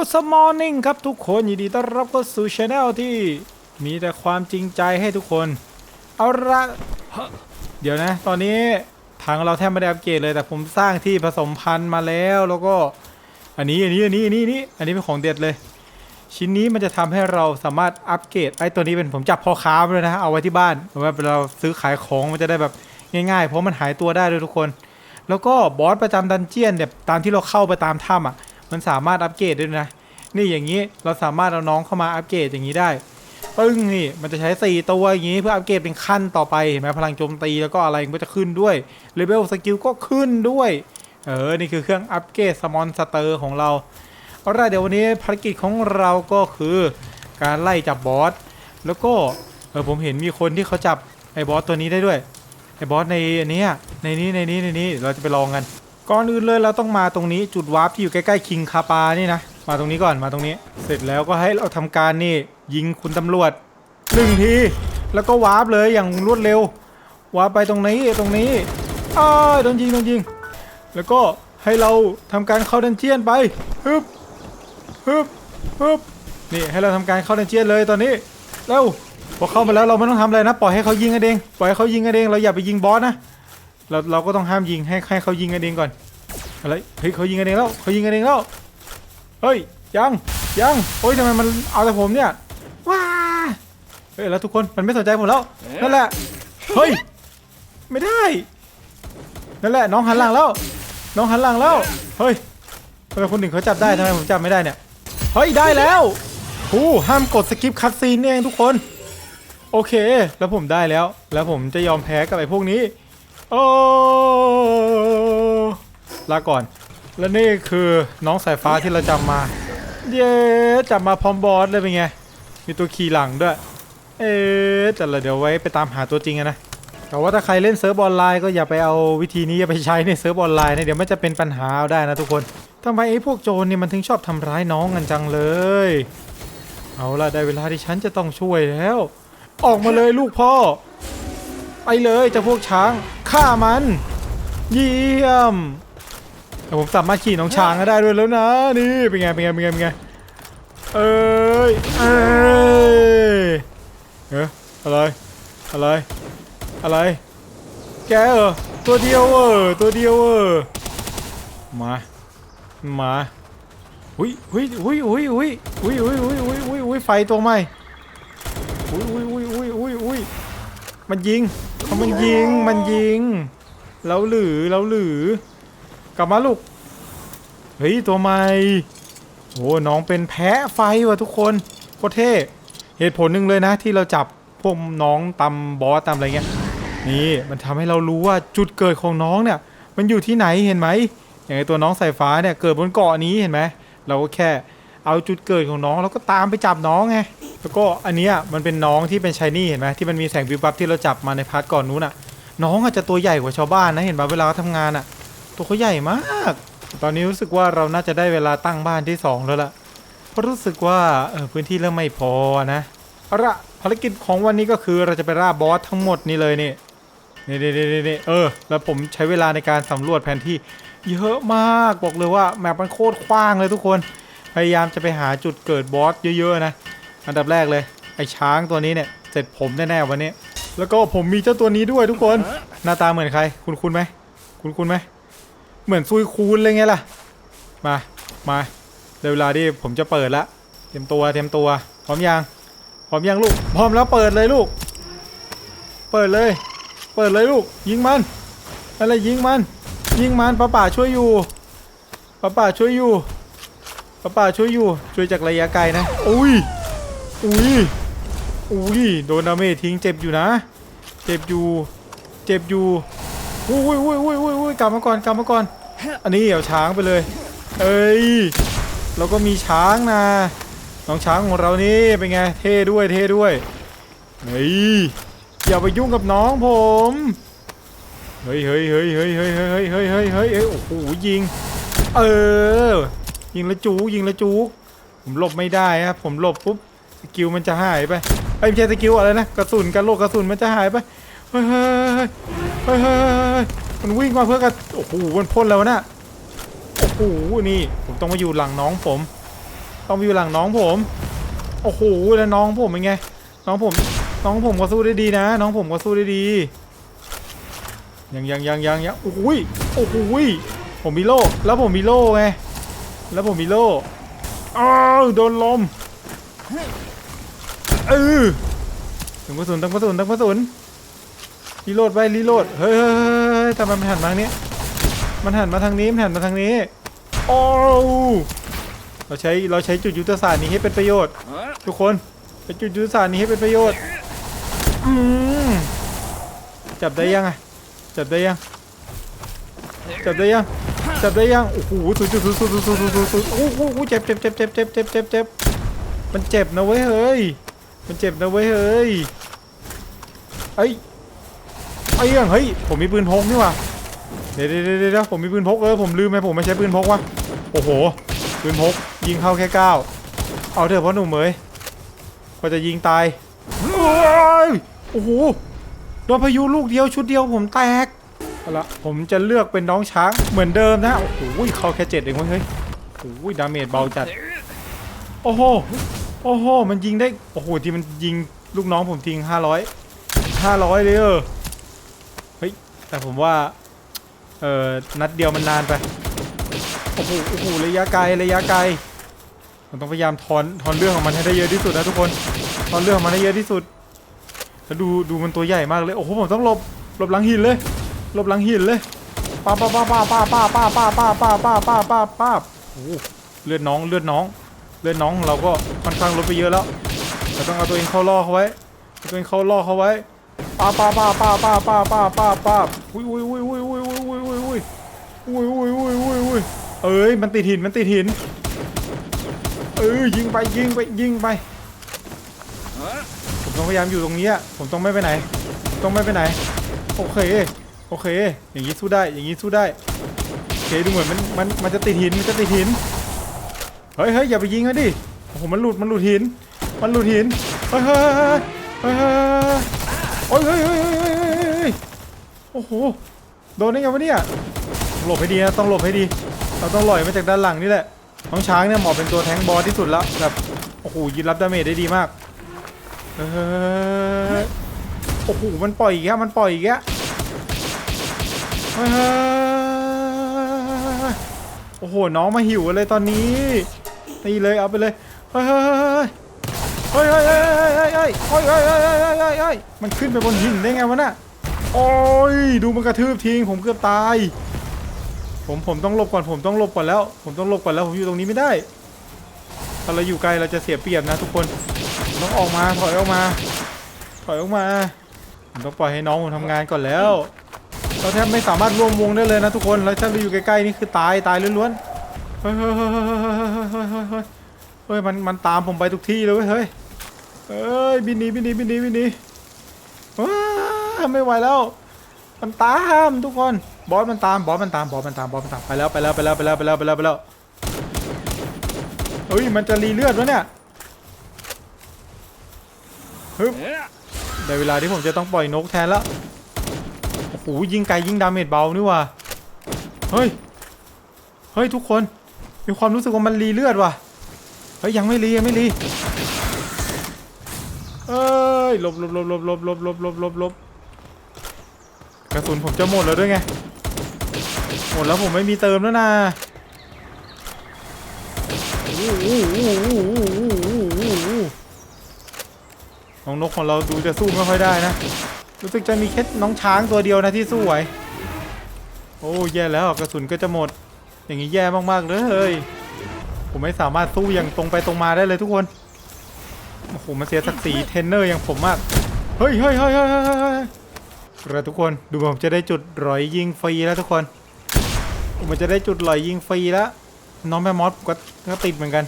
Good morning ครับทุกคนยินดีต้อนรับเข้าสู่ช anel ที่มีแต่ความจริงใจให้ทุกคน เอาละเดี๋ยวนะ ตอนนี้ทางเราแทบไม่ได้อัปเกรดเลยแต่ผมสร้างที่ผสมพันธุ์มาแล้วแล้วก็ อันนี้อันนี้อันนี้อันนี้อันนี้อันนี้เป็นของเด็ดเลย ชิ้นนี้มันจะทำให้เราสามารถอัปเกรดไอ้ตัวนี้เป็นผมจับพอค้าเลยนะเอาไว้ที่บ้านเพราะว่าเวลาเราซื้อขายของมันจะได้แบบง่ายๆ เพราะมันหายตัวได้ด้วยทุกคน แล้วก็บอสประจำดันเจียนเนี่ยตามที่เราเข้าไปตามถ้ำอะ มันสามารถอัปเกรดได้วยนะ นี่อย่างนี้เราสามารถเอาน้องเข้ามาอัปเกรดอย่างนี้ได้ปึ้งนี่มันจะใช้ 4 ตัวอย่างนี้เพื่ออัปเกรดเป็นขั้นต่อไปเห็นไหมพลังโจมตีแล้วก็อะไรมันก็จะขึ้นด้วยเลเวลสกิลก็ขึ้นด้วยเออนี่คือเครื่องอัปเกรดสมอนสเตอร์ของเราเอาละเดี๋ยววันนี้ภารกิจของเราก็คือการไล่จับบอสแล้วก็เออผมเห็นมีคนที่เขาจับไอ้บอสตัวนี้ได้ด้วยไอ้บอสในอันนี้ในนี้ในนี้ในนี้เราจะไปลองกัน ก่อนอื่นเลยเราต้องมาตรงนี้จุดวาร์ปที่อยู่ใกล้ๆคิงคาปานี่นะ มาตรงนี้ก่อนมาตรงนี้ เสร็จแล้วก็ให้เราทำการนี่ ยิงคุณตำรวจหนึ่งที แล้วก็วาร์ปเลยอย่างรวดเร็ว วาร์ปไปตรงนี้ตรงนี้อ้าโดนยิงโดนยิง แล้วก็ให้เราทำการเข้าดันเจียนไปฮึบฮึบฮึบนี่ให้เราทำการเข้าดันเจียนเลยตอนนี้เร็วพอเข้ามาแล้วเราไม่ต้องทำอะไรนะ ปล่อยให้เขายิงกันเอง ปล่อยให้เขายิงกันเองเราอย่าไปยิงบอสนะ เราเราก็ต้องห้ามยิงให้ให้เขายิงกันเองก่อนอะไรเฮ้ยเขายิงกันเองแล้วเขายิงกันเองแล้วเฮ้ยยังยังโอ้ยทำไมมันเอาแต่ผมเนี่ยว้าเฮ้ยแล้วทุกคนมันไม่สนใจผมแล้วนั่นแหละเฮ้ยไม่ได้นั่นแหละน้องหันหลังแล้ว น้องหันหลังแล้วเฮ้ยทำไมคนหนึ่งเขาจับได้ทำไมผมจับไม่ได้เนี่ยเฮ้ยได้แล้วหูห้ามกดสกิปคัตซีนนี่เองทุกคน โอเค แล้วผมได้แล้ว แล้วผมจะยอมแพ้กับไอ้พวกนี้ โอ้ลาก่อน และนี่คือน้องสายฟ้าที่เราจำมา เย้จับมาพร้อมบอสเลยเป็นไง มีตัวขี่หลังด้วย เอ๊แต่ละเดี๋ยวไว้ไปตามหาตัวจริงนะแต่ว่าถ้าใครเล่นเซิร์ฟออนไลน์ก็อย่าไปเอาวิธีนี้ไปใช้ในเซิร์ฟออนไลน์นะเดี๋ยวมันจะเป็นปัญหาเอาได้นะทุกคนทำไมไอ้พวกโจรนี่มันถึงชอบทำร้ายน้องกันจังเลย เอาล่ะได้เวลาที่ฉันจะต้องช่วยแล้ว ออกมาเลยลูกพ่อ เลยเจ้าพวกช้างฆ่ามัน เยี่ยมแต่ผมสามารถขี่น้องช้างก็ได้ด้วยแล้วนะนี่เป็นไงเป็นไงเป็นไงเป็นไงเอ้ยเอ้ยเอ๊ะอะไรอะไรอะไร แกเออตัวเดียวเออตัวเดียวเออมามาหุยหุยหุยหุยหุยหุยหุยหุยหุยหุยหุยไฟตัวใหม่หุยหุยหุยหุยหุยหุย มันยิงเอามันยิง มันยิง แล้วหรือ แล้วหรือ กลับมาลูก เฮ้ย ตัวใหม่โอ้น้องเป็นแพะไฟว่ะทุกคน โคตรเท่ เหตุผลหนึ่งเลยนะที่เราจับพวกน้องตำบอสตำอะไรเงี้ย นี่ มันทำให้เรารู้ว่าจุดเกิดของน้องเนี่ย มันอยู่ที่ไหนเห็นไหม อย่างไอตัวน้องสายฟ้าเนี่ย เกิดบนเกาะนี้เห็นไหม เราก็แค่ เอาจุดเกิดของน้องแล้วก็ตามไปจับน้องไงแล้วก็อันเนี้ยมันเป็นน้องที่เป็นชายนี่เห็นไหมที่มันมีแสงวิบวับที่เราจับมาในพาร์ทก่อนนู้นอะน้องอาจจะตัวใหญ่กว่าชาวบ้านนะเห็นปะเวลาเขาทำงานอะตัวเขาใหญ่มาก ตอนนี้รู้สึกว่าเราน่าจะได้เวลาตั้งบ้านที่สองแล้วล่ะเพราะรู้สึกว่าเออพื้นที่เริ่มไม่พอนะเอาละภารกิจของวันนี้ก็คือเราจะไปล่าบอสทั้งหมดนี่เลยนี่นี่นี่นี่นี่เออ แล้วผมใช้เวลาในการสำรวจแผนที่เยอะมากบอกเลยว่าแมปมันโคตรกว้างเลยทุกคน พยายามจะไปหาจุดเกิดบอสเยอะๆนะ อันดับแรกเลยไอ้ช้างตัวนี้เนี่ยเสร็จผมแน่ๆวันนี้ แล้วก็ผมมีเจ้าตัวนี้ด้วยทุกคน หน้าตาเหมือนใคร คุณคุณไหมคุณคุณไหมเหมือนซุยคูนเลยไงล่ะ มามาเดี๋ยวเวลาที่ผมจะเปิดละเตรียมตัวเตรียมตัว พร้อมยังพร้อมยังลูก พร้อมแล้วเปิดเลยลูก เปิดเลย เปิดเลยลูก ยิงมันอะไรยิงมัน ยิงมันป้าป่าช่วยอยู่ป้าป่าช่วยอยู่ ป้าป่าช่วยอยู่ช่วยจากระยะไกลนะอุ้ยอุ้ยอุ้ยโดนดาเมจทิ้งเจ็บอยู่นะ เจ็บอยู่ เจ็บอยู่อุ้ยอุ้ยอุ้ยอุ้ยอุ้ยอุ้ยกลับมาก่อนกลับมาก่อนอันนี้เอาช้างไปเลยเอ้ยเราก็มีช้างนะน้องช้างของเรานี่เป็นไงเท่ด้วยเท่ด้วยเฮ้ยอย่าไปยุ่งกับน้องผมเฮ้ยเฮ้ยเฮ้ยเฮ้ยเฮ้ยเฮ้ยเฮ้ยเฮ้ยเฮ้ยเฮ้ยโอ้โหยิง เออ ยิงละจูยิงละจูผมหลบไม่ได้ครับผมหลบปุ๊บสกิลมันจะหายไปไอ้ไม่ใช่สกิลอะไรนะกระสุนกันโลกกระสุนมันจะหายไปเฮ้ยเฮ้ยเฮ้ยมันวิ่งมาเพื่อกระโอ้โหมันพ่นแล้วนะโอ้โหนี่ผมต้องมาอยู่หลังน้องผม ต้องไปอยู่หลังน้องผมโอ้โหแล้วน้องผมเป็นไง น้องผม น้องผมก็สู้ได้ดีนะ น้องผมก็สู้ได้ดียังยังยังยังยังโอ้โหยโอ้โหยผมมีโล่แล้วผมมีโล่ไง แล้วผมมีโล่อ้าวโดนลมเออถึงกระสุนตั้งกระสุนตั้งกระสุนรีโหลดไปรีโหลดเฮ้ยเฮ้ยเฮ้ยเฮ้ยแต่มันหันมาทางนี้ มันหันมาทางนี้ มันหันมาทางนี้ โอ้วเราใช้เราใช้จุดยุทธศาสตร์นี้ให้เป็นประโยชน์ ทุกคนใช้จุดยุทธศาสตร์นี้ให้เป็นประโยชน์อืมจับได้ยังไงจับได้ยัง จับได้ยัง จับได้ยังโอ้โหสุดสุดสุดสุดสุดสุดสุดสุดโอ้โหเจ็บเจ็บเจ็บเจ็บเจ็บเจ็บเจ็บเจ็บมันเจ็บนะเว้ยเฮ้ยมันเจ็บนะเว้ยเฮ้ยไอ้ไอ้ยังเฮ้ยผมมีปืนพกนี่ว่ะเดี๋ยวเดี๋ยวเดี๋ยวผมมีปืนพกเออผมลืมไปผมไม่ใช้ปืนพกว่ะโอ้โหปืนพกยิงเข้าแค่เก้าเอาเถอะพ่อหนุ่มเอ๋ยกว่าจะยิงตายโอ้โหโดนพายุลูกเดียวชุดเดียวผมแตก เอาละผมจะเลือกเป็นน้องช้างเหมือนเดิมนะโอ้โหเขาแค่เจ็ดเองเฮ้ยโอ้โหดาเมจเบาจัด โอ้โหโอ้โหมันยิงได้โอ้โหที่มันยิงลูกน้องผมทิ้งห้าร้อยห้าร้อยเลยเออเฮ้ยแต่ผมว่าเอ่อนัดเดียวมันนานไปโอ้โหโอ้โหระยะไกลระยะไกลผมต้องพยายามทอนทอนเรื่องของมันให้ได้เยอะที่สุดนะทุกคนทอนเรื่องของมันให้เยอะที่สุดแล้วดูดูมันตัวใหญ่มากเลยโอ้โหผมต้องหลบหลบหลังหินเลย หลบหลังหินเลยป้าป้าป้าป้าป้าป้าป้าป้าป้าป้าป้าป้าป้าป้าโอ้เลือดน้องเลือดน้อง เลือดน้องเราก็ค่อนข้างลดไปเยอะแล้วเราต้องเอาตัวเองเข้าล่อเขาไว้ตัวเองเข้าล่อเขาไว้ป้าป้าป้าป้าป้าป้าป้าป้าป้าอุ้ยอุ้ยอุ้ยอุ้ยอุ้ยอุ้ยอุ้ยอุ้ยอุ้ยอุ้ยอุ้ยอุ้ยอุ้ยเอ้ยมันติดหินมันติดหินเออยิงไปยิงไปยิงไปผมต้องพยายามอยู่ตรงนี้ผมต้องไม่ไปไหน ต้องไม่ไปไหนโอเค โอเค อย่างนี้สู้ได้ อย่างนี้สู้ได้ โอเคดูเหมือนมันมันมันจะติดหิน มันจะติดหิน เฮ้ยเฮ้ยอย่าไปยิงนะดิ โอ้โห มันหลุด มันหลุดหิน มันหลุดหิน เฮ้ยเฮ้ยเฮ้ยเฮ้ยเฮ้ยเฮ้ยโอ้โห โดนได้ยังวะเนี่ย หลบให้ดีนะต้องหลบให้ดี เราต้องลอยมาจากด้านหลังนี่แหละ น้องช้างเนี่ยเหมาะเป็นตัวแทงบอสที่สุดแล้วแบบ โอ้โหยืนรับดาเมจได้ดีมาก เฮ้ยโอ้โห มันปล่อยอีกแล้วมันปล่อยอีกแล้ว โอ้โห น้องมาหิวเลยตอนนี้ตีเลยเอาไปเลยเฮ้ยเฮ้ยเฮ้ยเฮ้ยเฮ้ยเฮ้ยเฮ้ยเฮ้ยเฮ้ยเฮ้ยเฮ้ยเฮ้ยมันขึ้นไปบนหินได้ไงวะน่ะโอ้ยดูมันกระทืบทิ้งผมเกือบตาย ผมผมต้องหลบก่อนผมต้องหลบก่อนแล้ว ผมต้องหลบก่อนแล้วผมอยู่ตรงนี้ไม่ได้ถ้าเราอยู่ไกลเราจะเสียเปรียบนะทุกคนต้องออกมาถอยออกมา ถอยออกมาผมต้องปล่อยให้น้องผมทำงานก่อนแล้ว เราแทบไม่สามารถร่วมวงได้เลยนะทุกคนเราแทบไปอยู่ใกล้ๆนี่คือตายตายล้วนๆเฮ้ยเฮ้ยเฮ้ยเฮ้ยเฮ้ยเฮ้ยมันมันตามผมไปทุกที่เลยเฮ้ยเฮ้ยบินหนีบินหนีบินหนีบินหนีไม่ไหวแล้ว มันตามทุกคนบอสมันตามบอสมันตามบอสมันตามบอสมันตามไปแล้วไปแล้วไปแล้วไปแล้วไปแล้วไปแล้วไปแล้วเฮ้ยมันจะรีเลือดวะเนี่ยฮึบได้เวลาที่ผมจะต้องปล่อยนกแทนแล้ว อ้ยิงไกลยิงดาเมจเบานี่ว่ะเฮ้ยเฮ้ยทุกคนมีความรู้สึกว่ามันรีเลือดว่ะเฮ้ยยังไม่รียังไม่รีเอ้ยลบลบลบลบลบลบลบลบลบลบกระสุนผมจะหมดแล้วด้วยไงหมดแล้วผมไม่มีเติมแล้วนะโอ้โหโอ้โหโอ้โหโอ้โหโอ้โหน้องนกของเราดูจะสู้ไม่ค่อยได้นะ รู้สึกจะมีแค่น้องช้างตัวเดียวนะที่สู้ไหว โอ้แย่แล้วกระสุนก็จะหมด อย่างนี้แย่มากๆเลย ผมไม่สามารถสู้อย่างตรงไปตรงมาได้เลยทุกคน โอ้โหมันเสียศักดิ์ศรีเทนเนอร์อย่างผมมาก เฮ้ยเฮ้ยเฮ้ยเฮ้ยเฮ้ยเฮ้ยเฮ้ยแล้วทุกคนดูผมจะได้จุดรอยยิงฟรีแล้วทุกคน ผมจะได้จุดรอยยิงฟรีแล้ว น้องแม่มอสก็ก็ติดเหมือนกัน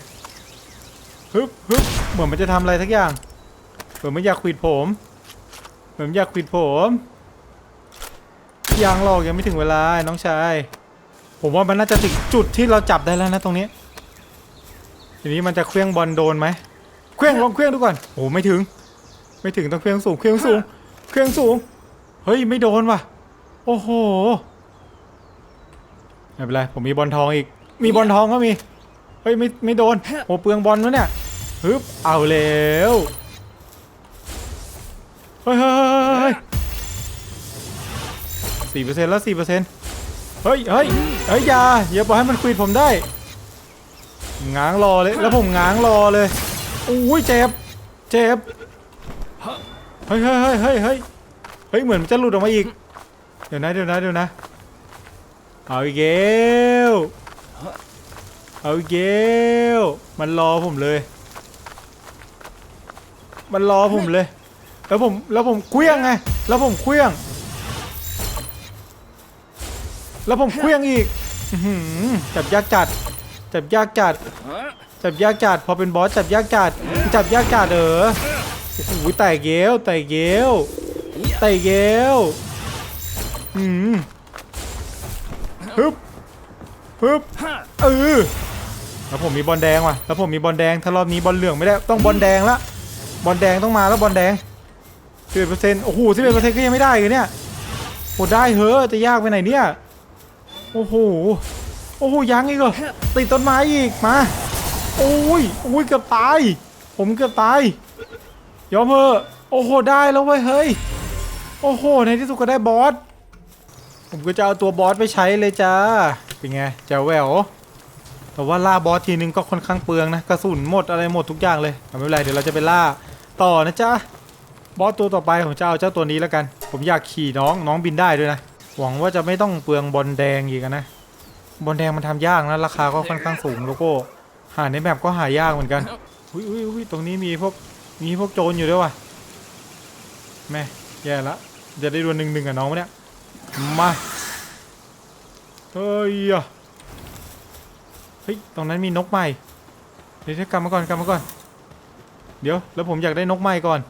ฮึบฮึบเหมือนมันจะทำอะไรทักอย่างเหมือนไม่อยากขวิดผม เหมือนอยากขวิดผมยังหรอกยังไม่ถึงเวลาน้องชาย ผมว่ามันน่าจะถึงจุดที่เราจับได้แล้วนะตรงนี้ ทีนี้มันจะเคลื่องบอลโดนไหมเคลื่องลองเคลื่องดูก่อนโอ้ไม่ถึง ไม่ถึงต้องเคลื่องสูงเคลื่องสูงเคลื่องสูง เฮ้ยไม่โดนว่ะ โอ้โหไม่เป็นไรผมมีบอลทองอีก มีบอลทองก็มี เฮ้ยไม่ไม่โดนโอ้เปลืองบอลวะเนี่ยฮึบเอาแล้ว เฮ้ยเฮ้ยเฮ้ยสี่เปอร์เซ็นต์แล้วสี่เปอร์เซ็นต์เฮ้ยเฮ้ยเฮ้ยอย่าอย่าปล่อยให้มันควิดผมได้ง้างรอเลยแล้วผมง้างรอเลยอุ้ยเจ็บเจ็บเฮ้ยเฮ้ยเฮ้ยเฮ้ยเฮ้ยเฮ้ยเหมือนมันจะหลุดออกมาอีก เดี๋ยวนะเดี๋ยวนะเดี๋ยวนะเอาอีกแล้วเอาอีกแล้วมันรอผมเลย มันรอผมเลย แล้วผมแล้วผมเคลี้ยงไง แล้วผมเคลี้ยง แล้วผมเคลี้ยงอีกอื้อหือจับยากจัด จับยากจัด จับยากจัด พอเป็นบอสจับยากจัด จับยากจัดเออโอ้โหไต่เกลไต่เกลไต่เกลอืมฮึบฮึบเออแล้วผมมีบอลแดงว่ะ แล้วผมมีบอลแดง ถ้ารอบนี้บอลเหลืองไม่ได้ ต้องบอลแดงละ บอลแดงต้องมาแล้วบอลแดง สิบเอ็ดเปอร์เซ็นต์โอ้โหสิบเอ็ดเปอร์เซ็นต์ก็ยังไม่ได้เลยเนี่ยโหได้เหอะจะยากไปไหนเนี่ย โอ้โห โอ้โหยังอีกเหรอติดต้นไม้อีกมา โอ้ยโอ้ยเกือบตาย ผมเกือบตาย ยอมเถอะโอ้โหได้แล้วเว้ยเฮ้ย โอ้โหในที่สุดก็ได้บอส ผมก็จะเอาตัวบอสไปใช้เลยจ้า เป็นไงแจ๋วแหววแต่ว่าล่าบอสทีนึงก็ค่อนข้างเปลืองนะกระสุนหมดอะไรหมดทุกอย่างเลยไม่เป็นไรเดี๋ยวเราจะไปล่าต่อนะจ๊ะ บอสตัวต่อไปผมจะเอาเจ้าตัวนี้แล้วกัน ผมอยากขี่น้องน้องบินได้ด้วยนะ หวังว่าจะไม่ต้องเปลืองบอลแดงอีกนะ บอลแดงมันทำยากนะราคาก็ค่อนข้างสูงโลโก้หาในแบบก็หายากเหมือนกันอุ้ยอุ้ยอุ้ยตรงนี้มีพวกมีพวกโจรอยู่ด้วยว่ะแม่แย่ละจะได้ดวลหนึ่งหนึ่งกับน้องปะเนี่ยมาเฮ้ยอะเฮ้ยตรงนั้นมีนกใหม่เดี๋ยวกลับมาก่อนกลับมาก่อน เดี๋ยวแล้วผมอยากได้นกใหม่ก่อน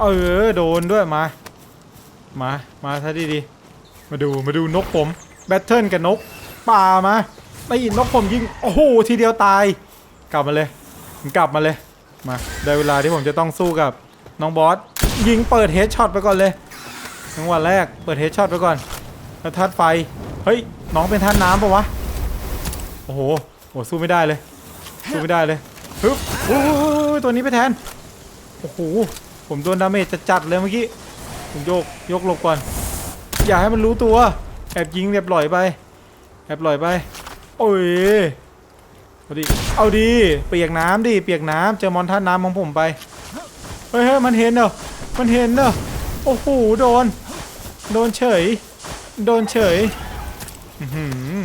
เออโดนด้วยมา มามาซะดีๆมาดูมาดูนกผมแบทเทิลกับนกป่ามาไม่นกผมยิงโอ้โหทีเดียวตาย กลับมาเลยกลับมาเลยมาได้เวลาที่ผมจะต้องสู้กับน้องบอสยิงเปิดเฮดช็อตไปก่อนเลยจังหวะแรกเปิดเฮดช็อตไปก่อนแล้วธาตุไฟเฮ้ยน้องเป็นธาตุน้ำปะวะโอ้โหโอ้สู้ไม่ได้เลยสู้ไม่ได้เลยฮึบโอ้ตัวนี้ไปแทนโอ้โห ผมโดนดาเมจจัดๆเลยเมื่อกี้ผมโยกยกหลบก่อน อย่าให้มันรู้ตัวแอบยิงแบบปล่อยไปแอบปล่อยไป โอ้ยเอาดิเอาดีเปียกน้ำดิเปียกน้ำเจอมอนท่าน้ำของผมไปเฮ้ยเฮ้ยมันเห็นเหรอมันเห็นเหรอโอ้โหโดน โดนเฉย โดนเฉยอื้อหือ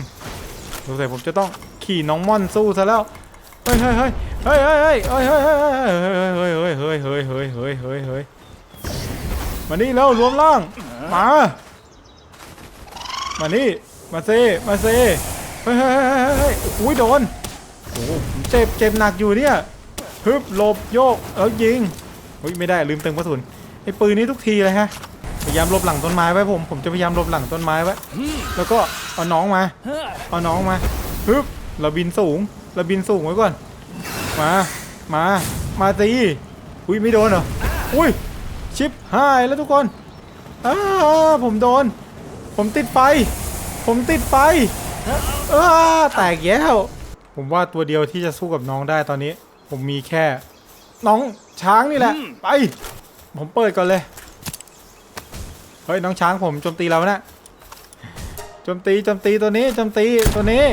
สงสัยผมจะต้องขี่น้องม่อนสู้ซะแล้ว เฮ้ยเฮ้ยเฮ้ยเฮ้ยเฮ้ยเฮ้ยเฮ้ยเฮ้ยเฮ้ยเฮ้ยเฮ้ยเฮ้ยมานี่แล้วรวมร่างมามานี่มาเซมาเซเฮ้ยเฮ้ยเฮ้ยเฮ้ยอุ้ยโดนโอ้โหผมเจ็บเจ็บหนักอยู่เนี่ยฮึบหลบโยกแล้วยิงเฮ้ยไม่ได้ลืมเติมกระสุนไอ้ปืนนี้ทุกทีเลยฮะพยายามหลบหลังต้นไม้ไว้ผมผมจะพยายามหลบหลังต้นไม้ไว้แล้วก็เอาน้องมาเอาน้องมาฮึบเราบินสูง เราบินสูงไว้ก่อน มา มา มาตีอุ้ยไม่โดนเหรอ อุ้ย ชิปหายแล้วทุกคนอ้าผมโดน ผมติดไฟ ผมติดไฟอ้าแตกแย้วผมว่าตัวเดียวที่จะสู้กับน้องได้ตอนนี้ ผมมีแค่ น้องช้างนี่แหละ ไป ผมเปิดก่อนเลย เฮ้ยน้องช้างผมโจมตีเรานะโจมตีโจมตีตัวนี้โจมตีตัวนี้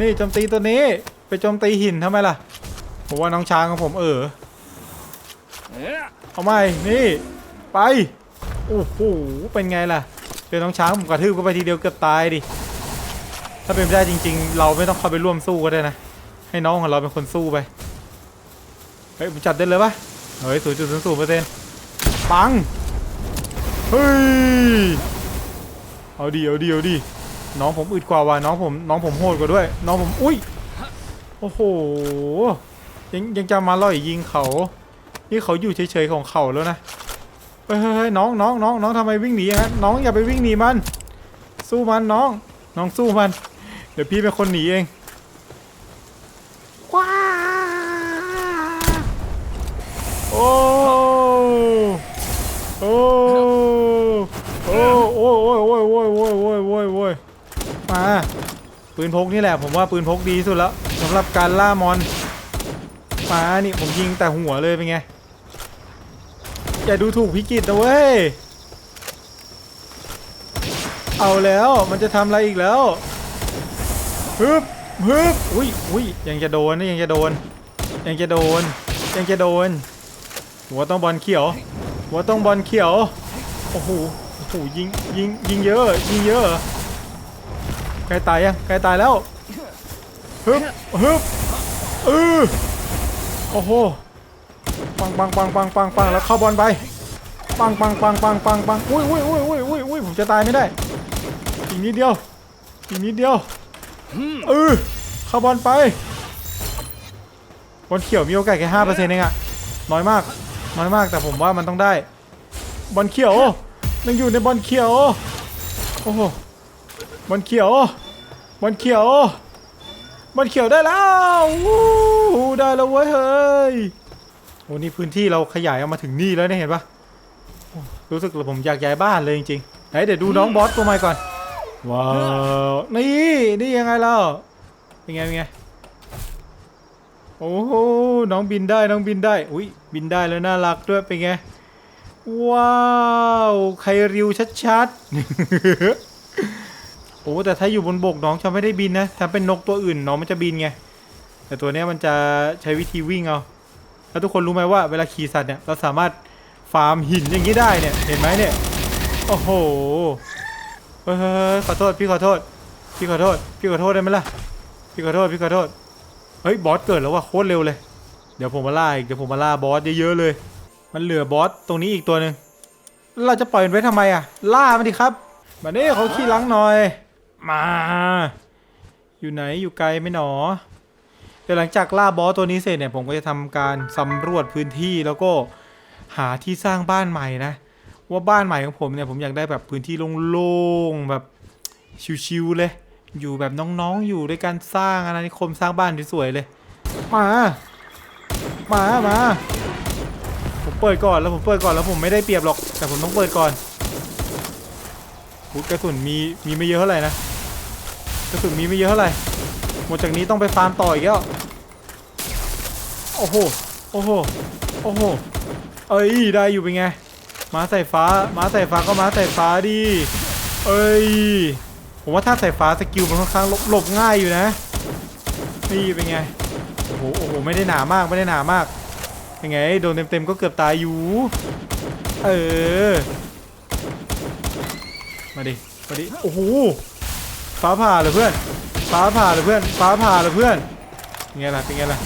นี่โจมตีตัวนี้ ไปโจมตีหินทำไมล่ะผมว่าน้องช้างของผมเออเอาไม่นี่ ไปโอ้โหเป็นไงล่ะเจอน้องช้างผมกระทืบก็ไปทีเดียวเกือบตายดิถ้าเป็นไปได้จริง ๆ เราไม่ต้องเข้าไปร่วมสู้ก็ได้นะให้น้องของเราเป็นคนสู้ไปเฮ้ยผมจัดได้เลยปะเฮ้ยศูนย์จุดศูนย์ศูนย์เปอร์เซ็นต์ปังเฮ้ยเอาดีเอาดีเอาดีน้องผมอึดกว่าว่ะน้องผมน้องผมโหดกว่าด้วย น้องผมอุ้ย โอ้โห ยังยังจะมาล่อยยิงเขา นี่เขาอยู่เฉยๆของเขาแล้วนะเฮ้ยเฮ้ยเฮ้ยน้องน้องน้องน้องทำไมวิ่งหนีอย่างนั้นน้องอย่าไปวิ่งหนีมัน สู้มันน้อง น้องสู้มัน เดี๋ยวพี่เป็นคนหนีเองว้าโอ้โอ้โอ้โอ้ยโอ้ยโอ้ยโอ้ยโอ้ยโอ้ยโอ้ยมาปืนพกนี่แหละ ผมว่าปืนพกดีที่สุดแล้วสำหรับการล่ามอนมานี่ผมยิงแต่หัวเลยเป็นไง อย่าดูถูกพิกิตนะเว้ย เอาแล้วมันจะทำอะไรอีกแล้วฮึบฮึบอุ้ยอุ้ยยังจะโดนนะยังจะโดน ยังจะโดน ยังจะโดน หัวต้องบอลเขียว หัวต้องบอลเขียว โอ้โห โอ้โหยิงยิงยิงเยอะ ยิงเยอะใกล้ตายยังใกล้ตายแล้ว ฮึบฮึบเออโอ้โหปังปังปังปังปังปังแล้วเข้าบอลไปปังปังปังปังปังปังอุ้ยอุ้ยอุ้ยอุ้ยอุ้ยอุ้ยผมจะตายไม่ได้อีกนิดเดียวอีกนิดเดียวเออเข้าบอลไปบอลเขียวมีโอกาสแค่ห้าเปอร์เซ็นต์เองอะน้อยมากน้อยมากแต่ผมว่ามันต้องได้บอลเขียวยังอยู่ในบอลเขียวโอ้โหบอลเขียวบอลเขียว บอลเขียวได้แล้ววู้ได้แล้วเว้ยเฮ้ยโอ้นี่พื้นที่เราขยายออกมาถึงนี่แล้วเนี่ยเห็นปะรู้สึกผมอยากย้ายบ้านเลยจริงๆไหนเดี๋ยวดูน้องบอสตัวใหม่ก่อนว้าวนี่นี่ยังไงเล่าเป็นไงเป็นไงโอ้โหน้องบินได้น้องบินได้อุ้ยบินได้แล้วน่ารักด้วยเป็นไงว้าวไคริวชัดๆ อ้แต่ถ้าอยู่บนบกน้องจะไม่ได้บินนะ ถ้าเป็นนกตัวอื่นน้องมันจะบินไง แต่ตัวเนี้ยมันจะใช้วิธีวิ่งเอา แล้วทุกคนรู้ไหมว่าเวลาขี่สัตว์เนี่ยเราสามารถฟาร์มหินอย่างนี้ได้เนี่ย เห็นไหมเนี่ย โอ้โหเฮ้ยขอโทษพี่ขอโทษ พี่ขอโทษ พี่ขอโทษได้ไหมล่ะ พี่ขอโทษ พี่ขอโทษ เฮ้ยบอสเกิดแล้วว่ะโคตรเร็วเลย เดี๋ยวผมมาล่าอีก เดี๋ยวผมมาล่าบอสเยอะๆเลย มันเหลือบอสตรงนี้อีกตัวหนึ่งเราจะปล่อยมันไว้ทำไมอะ ล่ามันดิครับมาเนี่เขาขี้ล้างหน่อย มา อยู่ไหนอยู่ไกลไหมหนอเดี๋ยวหลังจากล่าบอสตัวนี้เสร็จเนี่ยผมก็จะทำการสำรวจพื้นที่แล้วก็หาที่สร้างบ้านใหม่นะ ว่าบ้านใหม่ของผมเนี่ยผมอยากได้แบบพื้นที่โล่งๆแบบชิวๆเลย อยู่แบบน้องๆอยู่ด้วยการสร้างอาณานิคมสร้างบ้านสวยๆเลย มามามาผมเปิดก่อนแล้วผมเปิดก่อนแล้วผมไม่ได้เปรียบหรอก แต่ผมต้องเปิดก่อน กระสุนมีมีไม่เยอะเท่าไหร่นะกระสุนมีไม่เยอะเท่าไหร่หมดจากนี้ต้องไปฟาร์มต่ออีกแล้วโอ้โหโอ้โหโอ้โหเอ้ยได้อยู่เป็นไงม้าใสายฟ้าม้าใสายฟ้าก็ม้าใสายฟ้าดีเอ้ยผมว่าถ้าใสายฟ้าสกิลมันค่อนข้างหลบง่ายอยู่นะนี่เป็นไงโอ้โหโอ้โหไม่ได้หนามากไม่ได้หนามากเป็นไงโดนเต็มๆก็เกือบตายอยู่เออ มาดิ มาดิ โอ้โห ฟ้าผ่าเลยเพื่อน ฟ้าผ่าเลยเพื่อน ฟ้าผ่าเลยเพื่อนเป็นไงล่ะ เป็นไงล่ะ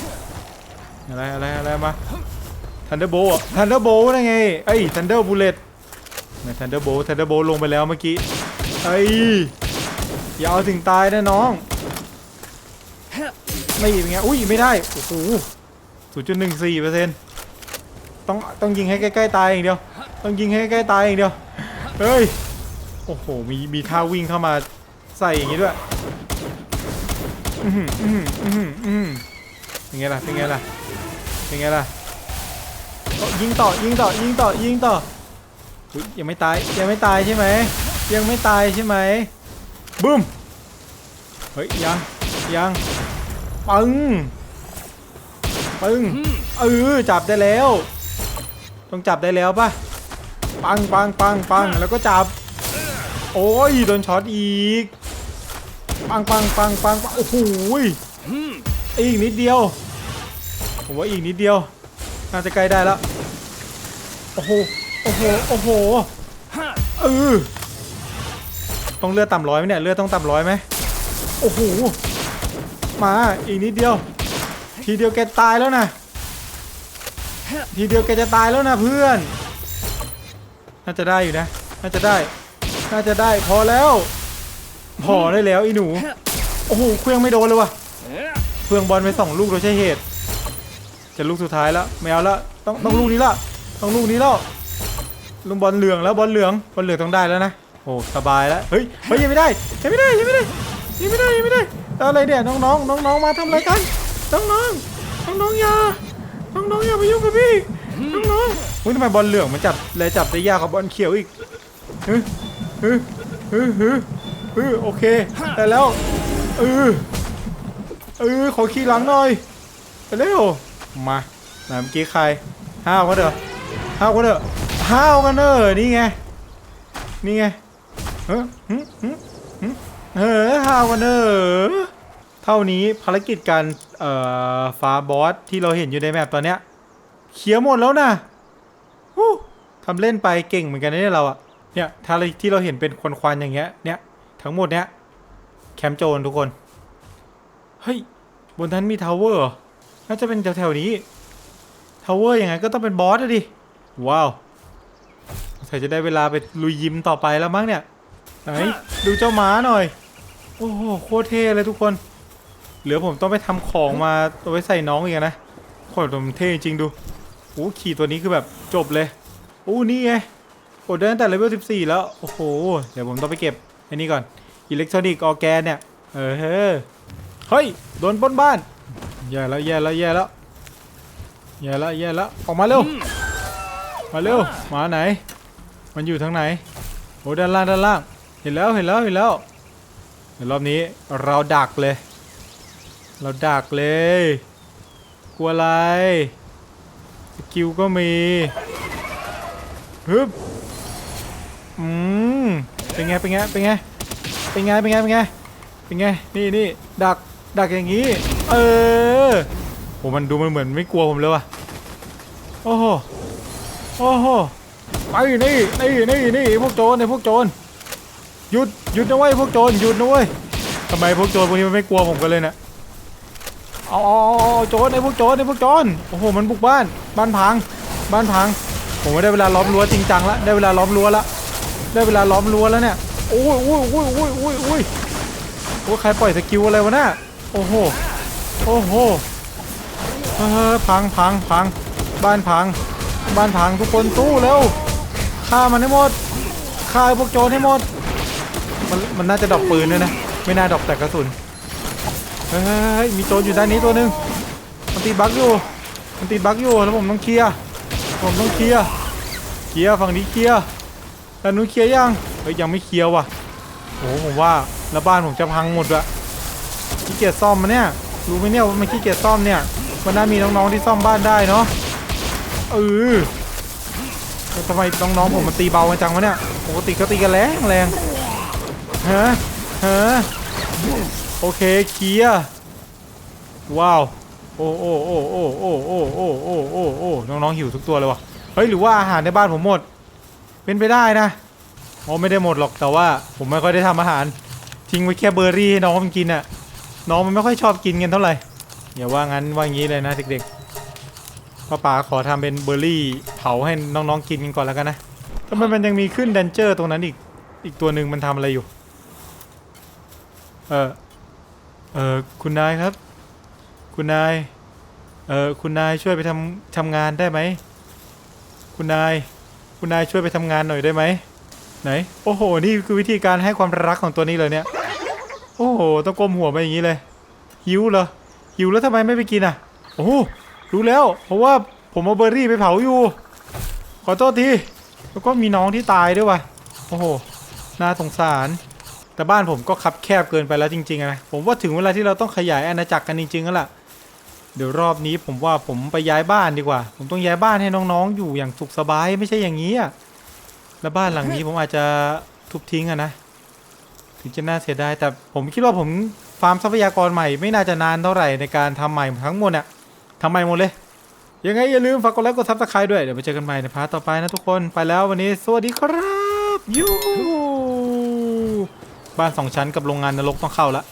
อะไร อะไร อะไร มาทันเดอร์โบทันเดอร์โบนั่นไงไอ้ทันเดอร์บูเลตไม่ทันเดอร์โบทันเดอร์โบลงไปแล้วเมื่อกี้ไอ้อย่าเอาถึงตายนะน้อง ไม่เป็นไงอุ้ยไม่ได้ โอ้โหศูนย์จุดหนึ่งสี่เปอร์เซ็นต์ต้องต้องยิงให้ใกล้ๆตายอย่างเดียว ต้องยิงให้ใกล้ๆตายอย่างเดียว เฮ้ย โอ้โห มีมีท่าวิ่งเข้ามาใส่อย่างนี้ด้วยอือหืออือหืออือหืออือหือเป็นไงล่ะ เป็นไงล่ะ เป็นไงล่ะ ยิงต่อ ยิงต่อ ยิงต่อ ยิงต่อยยังไม่ตาย ยังไม่ตายใช่ไหม ยังไม่ตายใช่ไหมบึ้ม เฮ้ย ยัง ยัง ปึ้ง ปึ้ง เออ จับได้แล้ว ต้องจับได้แล้วป่ะ ปังปังปังปังแล้วก็จับ โอ้ยโดนช็อตอีก ปังปังปังปังปังโอ้โหอีกนิดเดียว ผมว่าอีกนิดเดียว น่าจะใกล้ได้แล้ว โอ้โห โอ้โห โอ้โห เออ ต้องเลือดต่ำร้อยไหมเนี่ย เลือดต้องต่ำร้อยไหมโอ้โห มาอีกนิดเดียว ทีเดียวแกตายแล้วนะ ทีเดียวแกจะตายแล้วนะเพื่อน น่าจะได้อยู่นะ น่าจะได้ น่าจะได้พอแล้ว พอได้แล้วอีหนู โอ้โหเครื่องไม่โดนเลยว่ะเครื่องบอลไปสองลูกโดยใช่เหตุ จะลูกสุดท้ายแล้วไม่เอาละต้องต้องลูกนี้ละต้องลูกนี้แล้วลูกบอลเหลืองแล้วบอลเหลืองบอลเหลืองต้องได้แล้วนะโอ้สบายแล้วเฮ้ยเฮ้ยยังไม่ได้ยังไม่ได้ยังไม่ได้ยังไม่ได้ยังไม่ได้อะไรเนี่ยน้องน้องน้องน้องมาทำอะไรกันน้องน้องน้องน้องอย่าน้องน้องอย่ามายุ่งกับพี่น้องน้องเฮ้ยทำไมบอลเหลืองมันจับเลยจับได้ยากกว่าบอลเขียวอีกเฮ้ย ฮ้ยเฮ้ยเฮ้ยเฮ้ยโอเคได้แล้วเออเออขอขี่หลังหน่อยไปเร็วมาไหนเมื่อกี้ใครห้าวกันเถอะห้าวกันเถอะห้าวกันเถอะนี่ไงนี่ไงเออหึหึหึเออห้าวกันเถอะเท่านี้ภารกิจการเอ่อฟ้าบอสที่เราเห็นอยู่ในแมปตอนเนี้ยเคลียร์หมดแล้วนะทำเล่นไปเก่งเหมือนกันนะเนี่ยเราอะ เนี่ยถ้าที่เราเห็นเป็นควันควันๆอย่างเงี้ย เนี่ย ทั้งหมดเนี้ยแคมป์โจรทุกคน เฮ้ย บนนั้นมีทาวเวอร์เหรอ น่าจะเป็นแถวๆนี้ ทาวเวอร์ยังไงก็ต้องเป็นบอสอะดิ ว้าวใส่จะได้เวลาไปลุยยิมต่อไปแล้วมั้งเนี่ย ไหน ดูเจ้าหมาหน่อย โอ้โห โคตรเท่เลยทุกคน เหลือผมต้องไปทำของมาเอาไว้ใส่น้องอีกอะนะโคตรมันเท่จริงดู โอ้ขี่ตัวนี้คือแบบจบเลย โอ้นี่ไง โอ้ได้ตั้งแต่เลเวล14 แล้ว โอ้โห เดี๋ยวผมต้องไปเก็บไอ้นี่ก่อน อิเล็กทรอนิกส์ออร์แกนเนี่ย เออเฮ้ยเฮ้ย โดนปล้นบ้าน แย่แล้วแย่แล้วแย่แล้วแย่แล้วแย่แล้วออกมาเร็ว มาเร็ว มาไหน มันอยู่ทางไหนโอ้ด้านล่างด้านล่าง เห็นแล้วเห็นแล้วเห็นแล้วเดี๋ยวรอบนี้เราดักเลย เราดักเลย กลัวอะไร สกิลก็มีฮึบ อืมเป็นไงเป็นไงเป็นไงเป็นไงเป็นไงเป็นไงเป็นไงนี่นี่ดักดักอย่างนี้ เออโหมันดูมันเหมือนไม่กลัวผมเลยว่ะโอ้โหโอ้โหไปนี่นี่นี่นี่พวกโจรเนี่ยพวกโจรหยุดหยุดนะเว้ยพวกโจรหยุดนะเว้ยทำไมพวกโจรพวกนี้มันไม่กลัวผมกันเลยเนี่ยเอาเอาเอาโจรไอ้พวกโจรไอ้พวกโจรโอ้โหมันบุกบ้าน บ้านพัง บ้านพังผมว่ได้เวลาล้อมรั้วจริงจังล้วได้เวลาล้อมรั้วล้ว ได้เวลาล้อมรั้วแล้วเนี่ยโอ้ยโอ้ยโอ้ยโอ้ยโอ้ยโอ้ยโอ้ยใครปล่อยสกิลอะไรวะน่ะโอ้โหโอ้โหเออพังพังพังบ้านพัง บ้านพังทุกคนตู้เร็วฆ่ามันให้หมดฆ่าพวกโจรให้หมดมันมันน่าจะดอกปืนด้วยนะ ไม่น่าดอกแต่กระสุนเฮ้ยมีโจรอยู่ด้านนี้ตัวหนึ่งมันติดบั๊กอยู่มันติดบั๊กอยู่แล้วผมต้องเคลียร์ผมต้องเคลียร์เคลียร์ฝั่งนี้เคลียร์ ด้านนู้นเคลียร์ยังเฮ้ยยังไม่เคลียร์ว่ะโอ้ผมว่าแล้วบ้านผมจะพังหมดอะขี้เกียจซ่อมมาเนี่ยรู้ไหมเนี่ยว่ามันขี้เกียจซ่อมเนี่ยมันน่ามีน้องๆที่ซ่อมบ้านได้เนาะเออทำไมน้องๆผมมันตีเบากันจังวะเนี่ยปกติก็ตีกันแรงแรงฮะฮะโอเคเคลียร์ว้าวโอ้โอ้โอ้โอ้โอ้โอ้โอ้โอ้โอ้โอ้น้องๆหิวทุกตัวเลยวะเฮ้ยหรือว่าอาหารในบ้านผมหมด เป็นไปได้นะอ๋อไม่ได้หมดหรอกแต่ว่าผมไม่ค่อยได้ทำอาหาร ทิ้งไว้แค่เบอร์รี่ให้น้องมันกินอะ น้องมันไม่ค่อยชอบกินกันเท่าไหร่อย่าว่างั้นว่างี้เลยนะเด็กๆป้าป๋าขอทำเป็นเบอร์รี่เผาให้น้องๆกินกันก่อนแล้วกันนะทำไมมันยังมีขึ้นดันเจอร์ตรงนั้นอีกอีกตัวหนึ่งมันทำอะไรอยู่ เออเออคุณนายครับ คุณนาย เออคุณนายช่วยไปทำทำงานได้ไหม คุณนาย คุณนายช่วยไปทำงานหน่อยได้ไหมไหน โอ้โห นี่คือวิธีการให้ความรักของตัวนี้เลยเนี่ย โอ้โห ต้องก้มหัวไปอย่างนี้เลย หิวเหรอ หิวแล้วทำไมไม่ไปกินอะ โอ้หรู้แล้ว เพราะว่าผมเอาเบอร์รี่ไปเผาอยู่ ขอโทษที แล้วก็มีน้องที่ตายด้วยว่ะ โอ้โห น่าสงสาร แต่บ้านผมก็คับแคบเกินไปแล้วจริงๆนะ ผมว่าถึงเวลาที่เราต้องขยายอาณาจักรกันจริงๆแล้วล่ะ เดี๋ยวรอบนี้ผมว่าผมไปย้ายบ้านดีกว่า ผมต้องย้ายบ้านให้น้องๆ อยู่อย่างสุขสบายไม่ใช่อย่างนี้อะแล้วบ้านหลังนี้ผมอาจจะทุบทิ้งอะนะ ถึงจะน่าเสียดายแต่ผมคิดว่าผมฟาร์มทรัพยากรใหม่ไม่น่าจะนานเท่าไหร่ในการทำใหม่ทั้งหมดอะทำใหม่หมดเลย ยังไงอย่าลืมฝากกดไลค์กดซับสไครต์ด้วยเดี๋ยวไปเจอกันใหม่ในพาร์ทต่อไปนะทุกคนไปแล้ววันนี้สวัสดีครับยูบ้านสองชั้นกับโรงงานนรกต้องเข้าละ